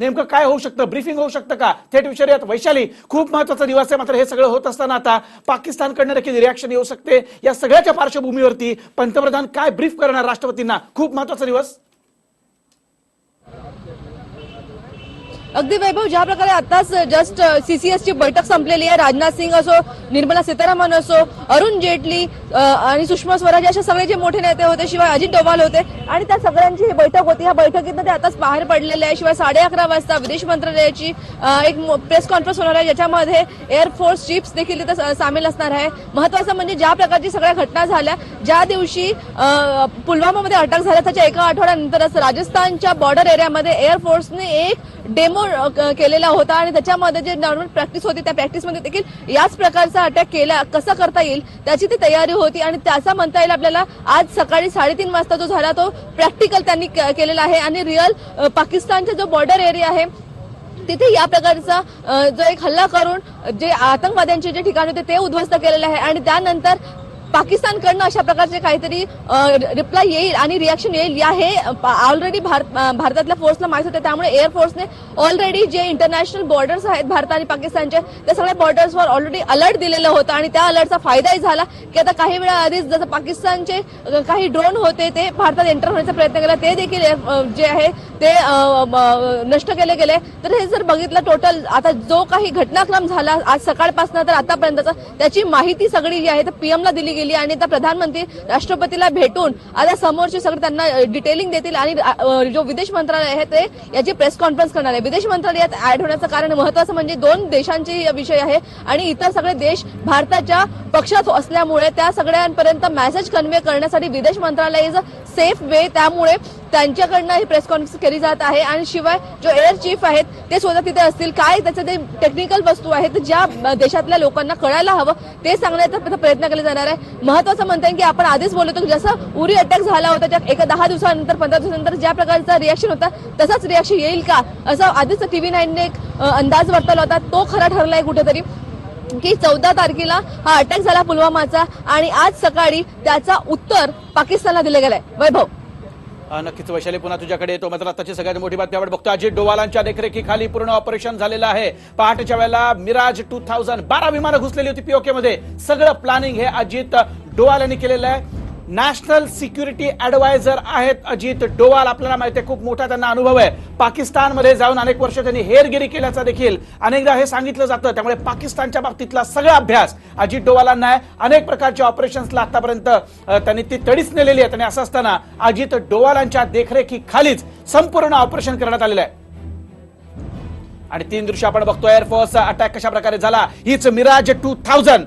नेमकं काय होऊ शकतं? ब्रीफिंग होऊ शकतं का? थेट विचारूयात. वैशाली खूप महत्त्वाचा दिवस आहे मात्र हे सगळं होत असताना आता पाकिस्तानकडनं देखील रिॲक्शन येऊ शकते. या सगळ्याच्या पार्श्वभूमीवरती पंतप्रधान काय ब्रीफ करणार राष्ट्रपतींना? खूप महत्त्वाचा दिवस. अगदी वैभव ज्या प्रकारे आताच जस्ट सीसीएसची बैठक संपलेली आहे राजनाथ सिंग असो निर्मला सीतारामन असो अरुण जेटली आणि सुषमा स्वराज असे सगळे जे मोठे नेते होते शिवाय अजित डोवाल होते आणि त्या सगळ्यांची ही बैठक होती. ह्या बैठकीतनं ते आताच बाहेर पडलेले आहे शिवाय साडे अकरा वाजता विदेश मंत्रालयाची एक प्रेस कॉन्फरन्स होणार आहे ज्याच्यामध्ये एअरफोर्स चीफ्स देखील तिथे स- सामील असणार आहे. महत्वाचं म्हणजे ज्या प्रकारची सगळ्या घटना झाल्या ज्या दिवशी पुलवामामध्ये अटक झाल्या त्याच्या एका आठवड्यानंतरच राजस्थानच्या बॉर्डर एरियामध्ये एअरफोर्सने एक डेमो केलेला होता आणि त्याच्यामध्ये जे नॉर्मल प्रॅक्टिस होती त्या प्रॅक्टिसमध्ये देखील याच प्रकारचा अटॅक केला कसा करता येईल त्याची ती तयारी होती आणि त्याचा म्हणता येईल आपल्याला आज सकाळी साडेतीन वाजता जो झाला तो प्रॅक्टिकल त्यांनी केलेला आहे आणि रिअल पाकिस्तानचा जो बॉर्डर एरिया आहे तिथे या प्रकारचा जो एक हल्ला करून जे आतंकवाद्यांचे जे ठिकाण होते ते उद्ध्वस्त केलेले आहे. आणि त्यानंतर पाकिस्तानकडनं अशा प्रकारचे काहीतरी रिप्लाय येईल आणि रिॲक्शन येईल. या हे ऑलरेडी भारतातल्या फोर्सला माहीत होते. त्यामुळे एअरफोर्सने ऑलरेडी जे इंटरनॅशनल बॉर्डर्स आहेत भारत आणि पाकिस्तानचे त्या सगळ्या बॉर्डर्सवर ऑलरेडी अलर्ट दिलेलं होतं आणि त्या अलर्टचा फायदाही झाला. की आता काही वेळा आधीच जसं पाकिस्तानचे काही ड्रोन होते ते भारतात एंटर होण्याचा प्रयत्न केला. ते देखील जे आहे ते नष्ट केले गेले. तर हे जर बघितलं टोटल आता जो काही घटनाक्रम झाला आज सकाळपासून तर आतापर्यंतचा त्याची माहिती सगळी जी आहे ती पीएमला दिली गेली. आणि आता प्रधानमंत्री राष्ट्रपतीला भेटून आता समोरचे सगळे त्यांना डिटेलिंग देतील आणि जो विदेश मंत्रालय आहे ते याची प्रेस कॉन्फरन्स करणार आहे. विदेश मंत्रालयात ऍड होण्याचं कारण महत्वाचं म्हणजे दोन देशांचे विषय आहे आणि इतर सगळे देश भारताच्या पक्षात असल्यामुळे त्या सगळ्यांपर्यंत मेसेज कन्व्हे करण्यासाठी विदेश मंत्रालय इज अ सेफ वे त्यामुळे त्यांच्याकडनं ही प्रेस कॉन्फरन्स केली जात आहे आणि शिवाय जो एअर चीफ आहेत ते सुद्धा तिथे असतील. काय त्याचं ते टेक्निकल वस्तू आहेत ज्या देशातल्या लोकांना कळायला हवं ते सांगण्याचा प्रयत्न- प्रयत्न केला जाणार आहे. महत्वाचं म्हणता येईल की आपण आधीच बोलतो की जसं उरी अटॅक झाला होता त्या एका दहा दिवसानंतर पंधरा दिवसानंतर ज्या प्रकारचा रिॲक्शन होता तसाच रिॲक्शन येईल का? असं आधीच टीव्ही नाईनने एक अंदाज वर्तवला होता. तो खरा ठरलाय कुठेतरी की चौदा तारखेला हा अटॅक झाला पुलवामाचा आणि आज सकाळी त्याचा उत्तर पाकिस्तानला दिलं गेलाय. वैभव. नक्कीच वैशाली पुन्हा तुझ्याकडे येतो. मात्र आताची सगळ्यात मोठी बातमी आपण बघतो. अजित डोवालांच्या देखरेखीखाली पूर्ण ऑपरेशन झालेलं आहे. पहाटेच्या वेळेला मिराज टू थाउजंड बारा विमानं घुसलेली होती पीओके मध्ये. सगळं प्लॅनिंग हे अजित डोवाल यांनी केलेलं आहे. नॅशनल सिक्युरिटी ऍडवायझर आहेत अजित डोवाल. आपल्याला माहिती आहे खूप मोठा त्यांना अनुभव आहे. पाकिस्तानमध्ये जाऊन अनेक वर्ष त्यांनी हेरगिरी केल्याचा देखील अनेकदा हे सांगितलं जातं. त्यामुळे पाकिस्तानच्या बाबतीतला सगळा अभ्यास अजित डोवालांना आहे. अनेक प्रकारच्या ऑपरेशन्सला आतापर्यंत त्यांनी ती तडीच नेलेली आहेत. आणि असं असताना अजित डोवालांच्या देखरेखीखालीच संपूर्ण ऑपरेशन करण्यात आलेलं आहे. आणि तीन दृश्य आपण बघतो एअरफोर्स अटॅक कशा प्रकारे झाला? हीच Mirage two thousand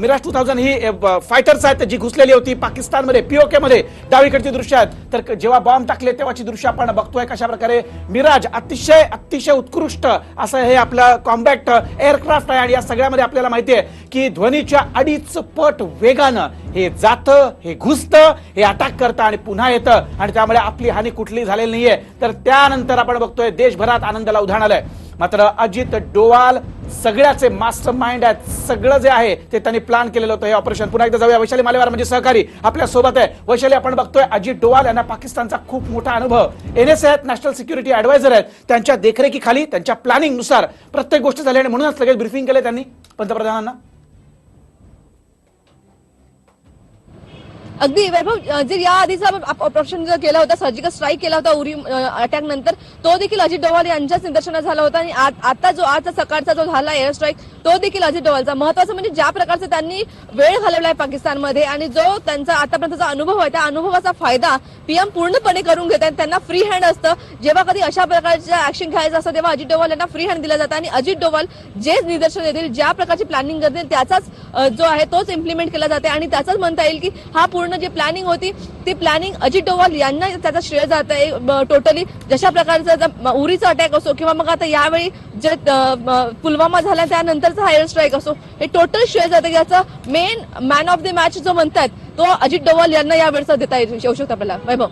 Mirage two thousand ही फायटर्स आहेत जी घुसलेली होती पाकिस्तानमध्ये पीओके मध्ये. डावीकडची दृश्य आहेत. तर जेव्हा बॉम्ब टाकले तेव्हाची दृश्य आपण बघतोय कशा प्रकारे मिराज अतिशय अतिशय उत्कृष्ट असं हे आपलं कॉम्बॅक्ट एअरक्राफ्ट आहे. आणि या सगळ्यामध्ये आपल्याला माहिती आहे की ध्वनीच्या अडीच पट वेगानं हे जातं हे घुसतं हे अटॅक करतं आणि पुन्हा येतं. आणि त्यामुळे आपली हानी कुठली झालेली नाहीये. तर त्यानंतर आपण बघतोय देशभरात आनंदाला उधाण आलंय. मात्र अजित डोवाल सगळ्याचे मास्टर माइंड आहेत. सगळं जे आहे ते त्यांनी प्लॅन केलेलं होतं. हे ऑपरेशन पुन्हा एकदा जाऊया. वैशाली मालेवार म्हणजे सहकारी आपल्यासोबत आहे. वैशाली आपण बघतोय अजित डोवाल यांना पाकिस्तानचा खूप मोठा अनुभव. एनएस आहेत नॅशनल सिक्युरिटी ऍडवायझर आहेत. त्यांच्या देखरेखीखाली त्यांच्या प्लॅनिंगनुसार प्रत्येक गोष्ट झाली आणि म्हणूनच लगेच ब्रिफिंग केले त्यांनी. पंतप्रधानांना. अगदी वैभव जे या आधीचा ऑपरेशन जो केला होता सर्जिकल स्ट्राईक केला होता उरी अटॅक नंतर तो देखील अजित डोवाल यांच्याच निदर्शनात झाला होता आणि आता जो आजचा सकाळचा जो झाला एअर स्ट्राईक तो देखील अजित डोवालचा. महत्वाचं म्हणजे ज्या प्रकारचा त्यांनी वेळ घालवलाय पाकिस्तानमध्ये आणि जो त्यांचा आतापर्यंतचा अनुभव आहे त्या अनुभवाचा फायदा पीएम पूर्णपणे करून घेत आहेत त्यांना फ्री हँड असतं. जेव्हा कधी अशा प्रकारच्या ऍक्शन घ्यायचं असतं तेव्हा अजित डोवाल यांना फ्री हँड दिलं जातं आणि अजित डोवाल जे निदर्शन देतील ज्या प्रकारची प्लॅनिंग करतील त्याचाच जो आहे तोच इम्प्लिमेंट केला जाते आणि त्याचाच म्हणता येईल की हा पूर्ण जी प्लॅनिंग होती ती प्लॅनिंग अजित डोवाल यांना त्याचा श्रेय जात आहे टोटली जशा प्रकारचा उरीचा अटॅक असो किंवा मग आता यावेळी जे पुलवामा झाला त्यानंतरचा हा एअर स्ट्राईक असो हे टोटल श्रेय जातं याचा main man of the match जो म्हणतात तो अजित डोवाल यांना यावेळेचा देता येऊ शकतो आपल्याला. वैभव.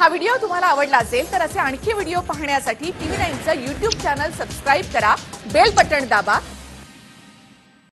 हा व्हिडिओ तुम्हाला आवडला असेल तर असे आणखी व्हिडिओ पाहण्यासाठी टीव्ही नाईनचं युट्यूब चॅनल सबस्क्राईब करा बेल बटण दाबा